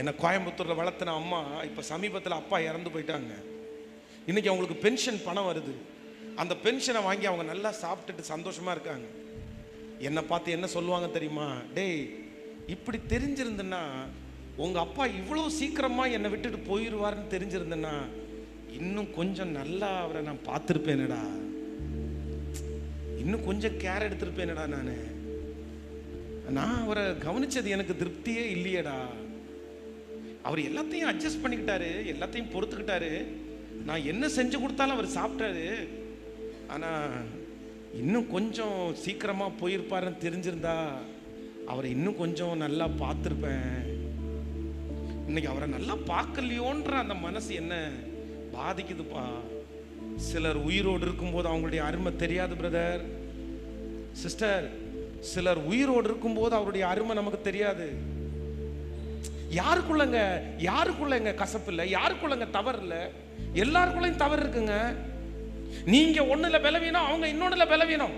என்னை கோயம்புத்தூரில் வளர்த்தின அம்மா இப்போ சமீபத்தில் அப்பா இறந்து போயிட்டாங்க. இன்றைக்கி அவங்களுக்கு பென்ஷன் பணம் வருது. அந்த பென்ஷனை வாங்கி அவங்க நல்லா சாப்பிட்டுட்டு சந்தோஷமாக இருக்காங்க. என்னை பார்த்து என்ன சொல்லுவாங்க தெரியுமா? டேய் இப்படி தெரிஞ்சிருந்தேன்னா உங்கள் அப்பா இவ்வளோ சீக்கிரமாக என்னை விட்டுட்டு போயிடுவாருன்னு தெரிஞ்சிருந்தேன்னா இன்னும் கொஞ்சம் நல்லா அவரை நான் பார்த்துருப்பேனடா. இன்னும் கொஞ்சம் கேர் எடுத்திருப்பேனடா நான். நான் அவரை கவனிச்சது எனக்கு திருப்தியே இல்லையேடா. அவர் எல்லாத்தையும் அட்ஜஸ்ட் பண்ணிக்கிட்டாரு எல்லாத்தையும் பொறுத்துக்கிட்டாரு. நான் என்ன செஞ்சு கொடுத்தாலும் அவர் சாப்பிட்டாரு. ஆனால் இன்னும் கொஞ்சம் சீக்கிரமாக போயிருப்பாருன்னு தெரிஞ்சிருந்தா அவரை இன்னும் கொஞ்சம் நல்லா பார்த்துருப்பேன். இன்னைக்கு அவரை நல்லா பார்க்கலையோன்ற அந்த மனசு என்ன பாதிக்குதுப்பா. சிலர் உயிரோடு இருக்கும்போது அவங்களுடைய அருமை தெரியாது பிரதர் சிஸ்டர் சிலர் உயிரோடு இருக்கும்போது அவருடைய அருமை நமக்கு தெரியாது. யாருக்குள்ளங்க யாருக்குள்ளங்க கசப்பு இல்லை யாருக்குள்ளங்க தவறு இல்லை எல்லாருக்குள்ளயும் தவறு இருக்குங்க. நீங்க ஒண்ணுல பலவீனம் அவங்க இன்னொன்னுல பலவீனம்.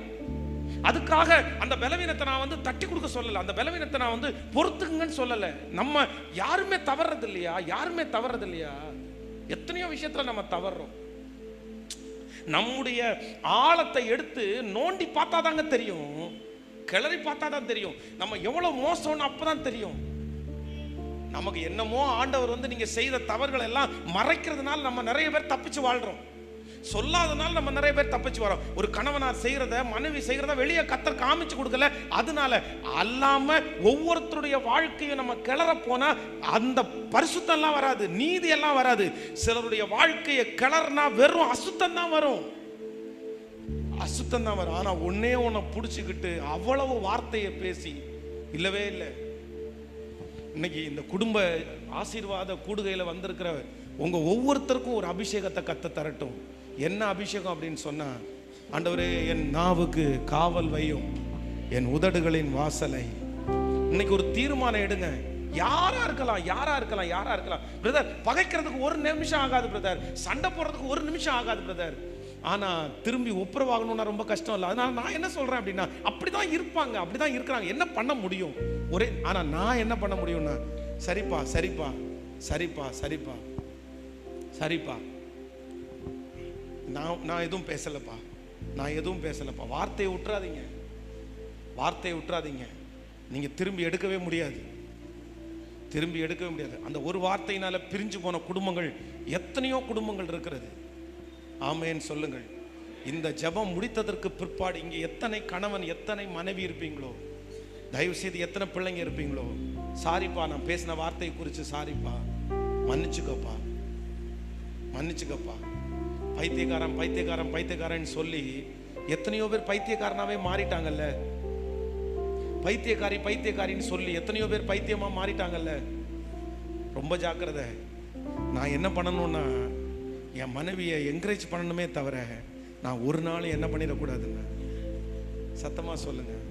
அதுக்காக அந்த பலவீனத்தை நான் வந்து தட்டி கொடுக்க சொல்லலை. அந்த பலவீனத்தை நான் வந்து பொறுத்துக்குங்கன்னு சொல்லலை. நம்ம யாருமே தவறது இல்லையா யாருமே தவறது இல்லையா எத்தனையோ விஷயத்துல நம்ம தவறுறோம் நம்முடைய ஆழத்தை எடுத்து நோண்டி பார்த்தா தாங்க தெரியும். கிளறி பார்த்தா தான் தெரியும். நம்ம எவ்வளவு மோசம்னு அப்பதான் தெரியும். நமக்கு என்னமோ ஆண்டவர் வந்து நீங்க செய்த தவறுகள் எல்லாம் மறைக்கிறதுனால நம்ம நிறைய பேர் தப்பிச்சு வாழ்றோம். சொல்லாதனால நம்ம நிறைய பேர் தப்பிச்சு வரோம். ஒரு கணவனார் செய்யறத மனைவி செய்யறத வெளியே கத்தர் காமிச்சு கொடுக்கல. அதனால அல்லாம ஒவ்வொருத்தருடைய வாழ்க்கையும் நம்ம கிளற போனா அந்த பரிசுத்தம் எல்லாம் வராது நீதி எல்லாம் வராது. சிலருடைய வாழ்க்கையை கிளறினா வெறும் அசுத்தம் தான் வரும். அசுத்தம் தான் வரும். ஆனா ஒன்னே ஒன்ன புடிச்சுக்கிட்டு அவ்வளவு வார்த்தையை பேசி இல்லவே இல்லை. இன்னைக்கு இந்த குடும்ப ஆசீர்வாத கூடுகையில் வந்திருக்கிற உங்கள் ஒவ்வொருத்தருக்கும் ஒரு அபிஷேகத்தை கத்த தரட்டும். என்ன அபிஷேகம் அப்படின்னு சொன்னால் ஆண்டவரே என் நாவுக்கு காவல் வையும் என் உதடுகளின் வாசலை. இன்னைக்கு ஒரு தீர்மானம் எடுங்க. யாரா இருக்கலாம் யாரா இருக்கலாம் யாரா இருக்கலாம். பிரதர் பகைக்கிறதுக்கு ஒரு நிமிஷம் ஆகாது பிரதர். சண்டை போடுறதுக்கு ஒரு நிமிஷம் ஆகாது பிரதர். ஆனால் திரும்பி ஒப்புரவாகணும்னா ரொம்ப கஷ்டம் இல்லை. அதனால் நான் என்ன சொல்கிறேன் அப்படின்னா அப்படி தான் இருப்பாங்க அப்படி தான் இருக்கிறாங்க. என்ன பண்ண முடியும்? ஒரே ஆனால் நான் என்ன பண்ண முடியும்னா சரிப்பா சரிப்பா சரிப்பா சரிப்பா சரிப்பா. நான் நான் எதுவும் பேசலப்பா. நான் எதுவும் பேசலைப்பா. வார்த்தையை விட்டுறாதீங்க. வார்த்தையை விட்டுறாதீங்க. நீங்கள் திரும்பி எடுக்கவே முடியாது. திரும்பி எடுக்கவே முடியாது. அந்த ஒரு வார்த்தையினால் பிரிஞ்சு போன குடும்பங்கள் எத்தனையோ குடும்பங்கள் இருக்கிறது. ஆமேன்னு சொல்லுங்கள். இந்த ஜெபம் முடித்ததற்கு பிற்பாடு இங்கே எத்தனை கணவன் எத்தனை மனைவி இருப்பீங்களோ? தயவு செய்து எத்தனை பிள்ளைங்க இருப்பீங்களோ? சாரிப்பா நான் பேசின வார்த்தையை குறித்து சாரிப்பா. மன்னிச்சுக்கப்பா. மன்னிச்சுக்கப்பா. பைத்தியக்காரன் பைத்தியக்காரன் பைத்தியக்காரன் சொல்லி எத்தனையோ பேர் பைத்தியக்காரனாவே மாறிட்டாங்கல்ல? பைத்தியக்காரி பைத்தியக்காரின்னு சொல்லி எத்தனையோ பேர் பைத்தியமா மாறிட்டாங்கல்ல? ரொம்ப ஜாக்கிரதை. நான் என்ன பண்ணணும்னா என் மனைவியை என்கரேஜ் பண்ணணுமே தவிர நான் ஒரு நாள் என்ன பண்ணிடக்கூடாதுங்க? சத்தமாக சொல்லுங்கள்